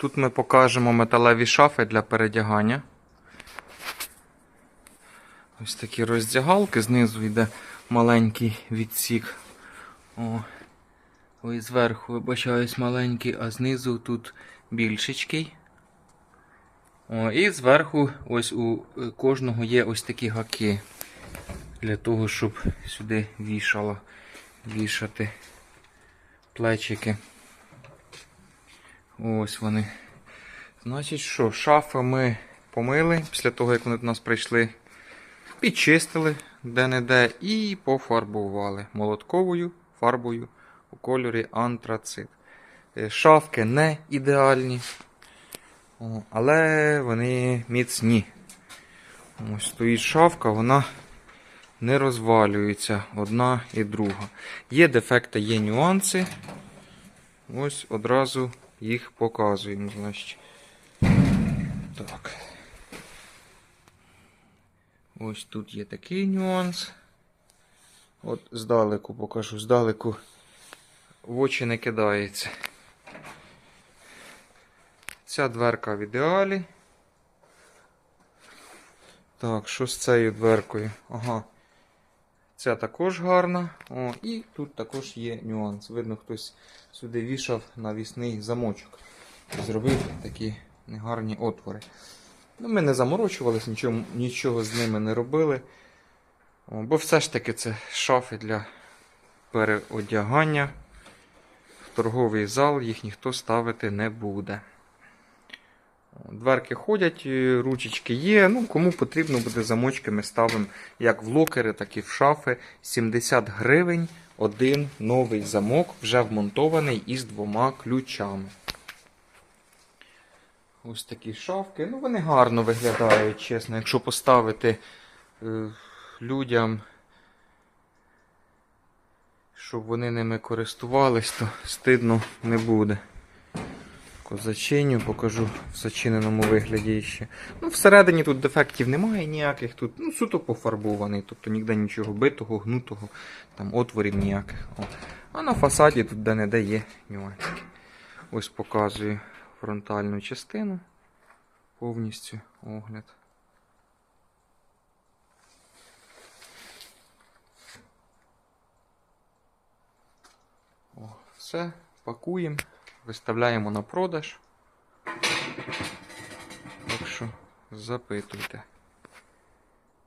Тут ми покажемо металеві шафи для передягання. Ось такі роздягалки, знизу йде маленький відсік. О, ось зверху, вибачаюсь, маленький, а знизу тут більшечкий. О, і зверху ось у кожного є ось такі гаки. Для того, щоб сюди вішало, вішати плечики. Ось вони. Значить, що, шафи ми помили після того, як вони до нас прийшли. Підчистили де-не-де і пофарбували молотковою фарбою у кольорі антрацит. Е, Шафки не ідеальні, але вони міцні. Ось стоїть шафка, вона не розвалюється одна і друга. Є дефекти, є нюанси. Ось одразу їх показуємо. Значить. Так. Ось тут є такий нюанс. От здалеку покажу, здалеку в очі не кидається. Ця дверка в ідеалі. Так, що з цією дверкою? Ага. Ця також гарна. О, і тут також є нюанс. Видно, хтось сюди вішав навісний замочок. Зробив такі негарні отвори. Ну, ми не заморочувались, нічого, нічого з ними не робили. О, бо все ж таки це шафи для переодягання. В торговий зал їх ніхто ставити не буде. Дверки ходять, е, ручечки є. Ну, кому потрібно буде замочки, ми ставимо як в локери, так і в шафи. 70 гривень один новий замок, вже вмонтований із двома ключами. Ось такі шафки. Ну, вони гарно виглядають, чесно. Якщо поставити е, людям, щоб вони ними користувались, то стидно не буде. Зачиню, покажу в зачиненому вигляді ще. Ну, всередині тут дефектів немає ніяких. Тут ну, суто пофарбований, тобто ніде нічого битого, гнутого, там отворів ніяких. О. А на фасаді тут де-не-де є нюансики. Ось показую фронтальну частину. Повністю огляд. О, все, пакуємо, виставляємо на продаж. Так що запитуйте.